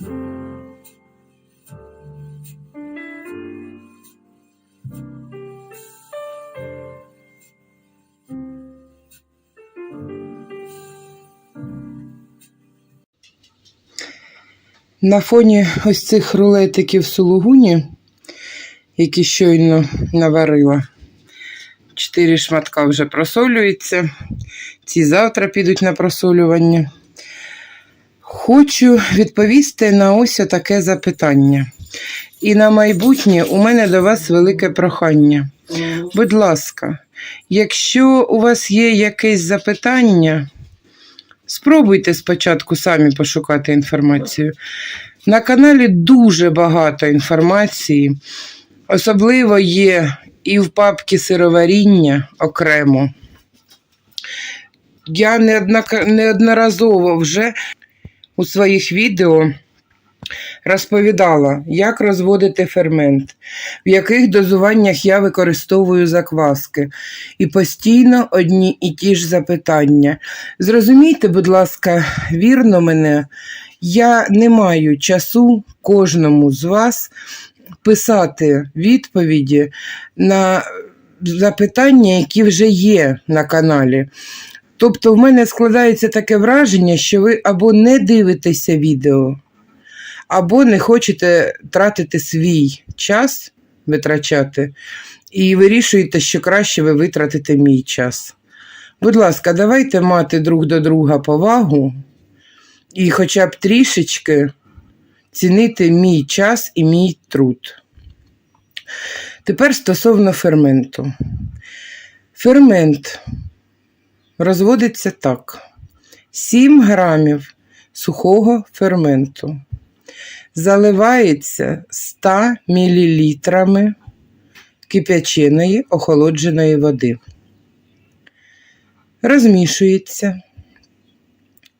На фоні ось цих рулетиків сулугуні, які щойно наварила, чотири шматка вже просолюються. Ці завтра підуть на просолювання. Хочу відповісти на ось таке запитання. І на майбутнє у мене до вас велике прохання. Будь ласка, якщо у вас є якесь запитання, спробуйте спочатку самі пошукати інформацію. На каналі дуже багато інформації, особливо є і в папці сироваріння окремо. Я неодноразово вже у своїх відео розповідала, як розводити фермент, в яких дозуваннях я використовую закваски, і постійно одні і ті ж запитання. Зрозумійте, будь ласка, вірно мене, я не маю часу кожному з вас писати відповіді на запитання, які вже є на каналі. Тобто, в мене складається таке враження, що ви або не дивитеся відео, або не хочете тратити свій час, витрачати, і вирішуєте, що краще ви витратите мій час. Будь ласка, давайте мати друг до друга повагу і хоча б трішечки цінити мій час і мій труд. Тепер стосовно ферменту. Фермент розводиться так: 7 грамів сухого ферменту заливається 100 мл кип'яченої охолодженої води. Розмішується.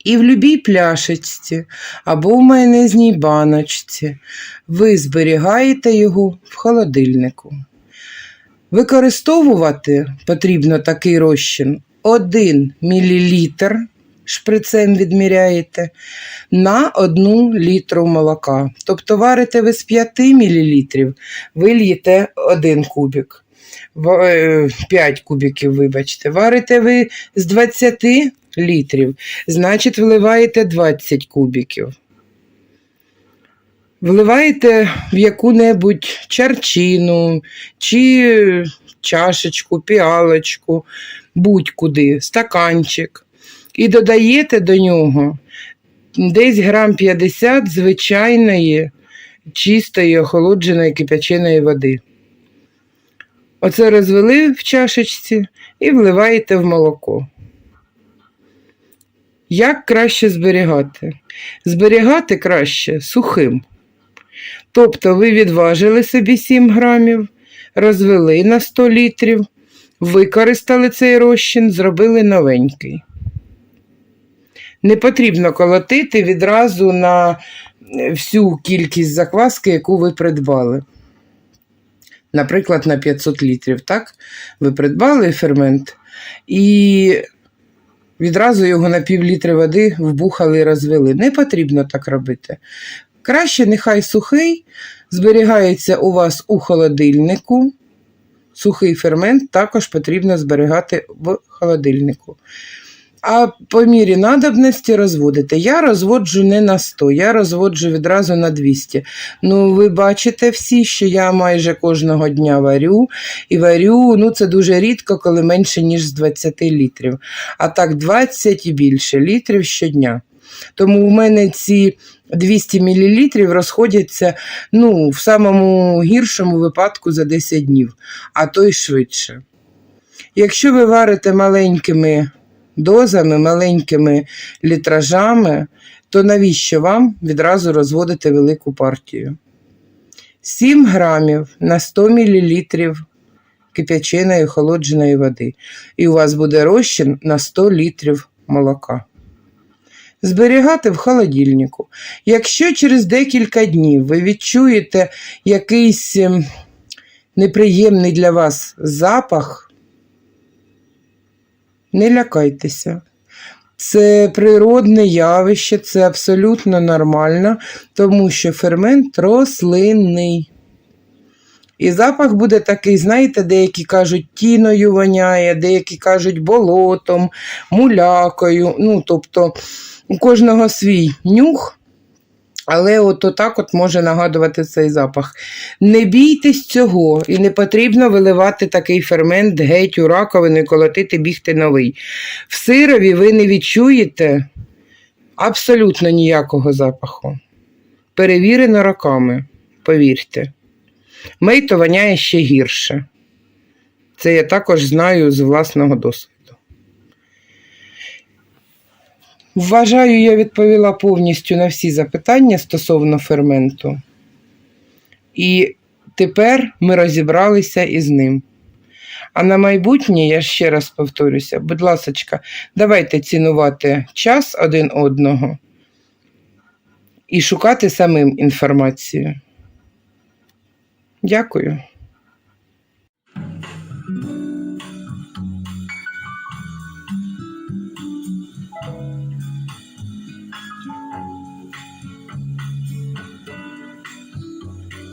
І в любій пляшечці або в майонезній баночці ви зберігаєте його в холодильнику. Використовувати потрібно такий розчин 1 мл шприцем відміряєте на 1 літру молока. Тобто варите ви з 5 мл, вильєте 1 кубик. 5 кубиків, вибачте. Варите ви з 20 літрів, значить вливаєте 20 кубиків. Вливаєте в яку-небудь чарчину чи чашечку, піалочку, будь-куди, стаканчик. І додаєте до нього десь грам 50 звичайної чистої охолодженої кип'яченої води. Оце розвели в чашечці і вливаєте в молоко. Як краще зберігати? Зберігати краще сухим. Тобто ви відважили собі 7 грамів, розвели на 100 літрів, використали цей розчин, зробили новенький. Не потрібно колотити відразу на всю кількість закваски, яку ви придбали. Наприклад, на 500 літрів, так? Ви придбали фермент і відразу його на пів літри води вбухали і розвели. Не потрібно так робити. Краще, нехай сухий, зберігається у вас у холодильнику. Сухий фермент також потрібно зберігати в холодильнику. А по мірі надобності розводити. Я розводжу не на 100, я розводжу відразу на 200. Ну, ви бачите всі, що я майже кожного дня варю. І варю, ну це дуже рідко, коли менше, ніж з 20 літрів. А так 20 і більше літрів щодня. Тому в мене ці 200 мл розходяться ну, в самому гіршому випадку за 10 днів, а то й швидше. Якщо ви варите маленькими дозами, маленькими літражами, то навіщо вам відразу розводити велику партію? 7 грамів на 100 мл кип'яченої охолодженої води. І у вас буде розчин на 100 літрів молока. Зберігати в холодильнику. Якщо через декілька днів ви відчуєте якийсь ем, неприємний для вас запах, не лякайтеся. Це природне явище, це абсолютно нормально, тому що фермент рослинний. І запах буде такий, знаєте, деякі кажуть, тіною воняє, деякі кажуть болотом, мулякою. Ну, тобто у кожного свій нюх, але от отак от може нагадувати цей запах. Не бійтесь цього, і не потрібно виливати такий фермент геть у раковину і колотити, бігти новий. В сирові ви не відчуєте абсолютно ніякого запаху. Перевірено роками, повірте. Мейто воняє ще гірше. Це я також знаю з власного досвіду. Вважаю, я відповіла повністю на всі запитання стосовно ферменту. І тепер ми розібралися із ним. А на майбутнє, я ще раз повторюся, будь ласка, давайте цінувати час один одного і шукати самим інформацію. Дякую.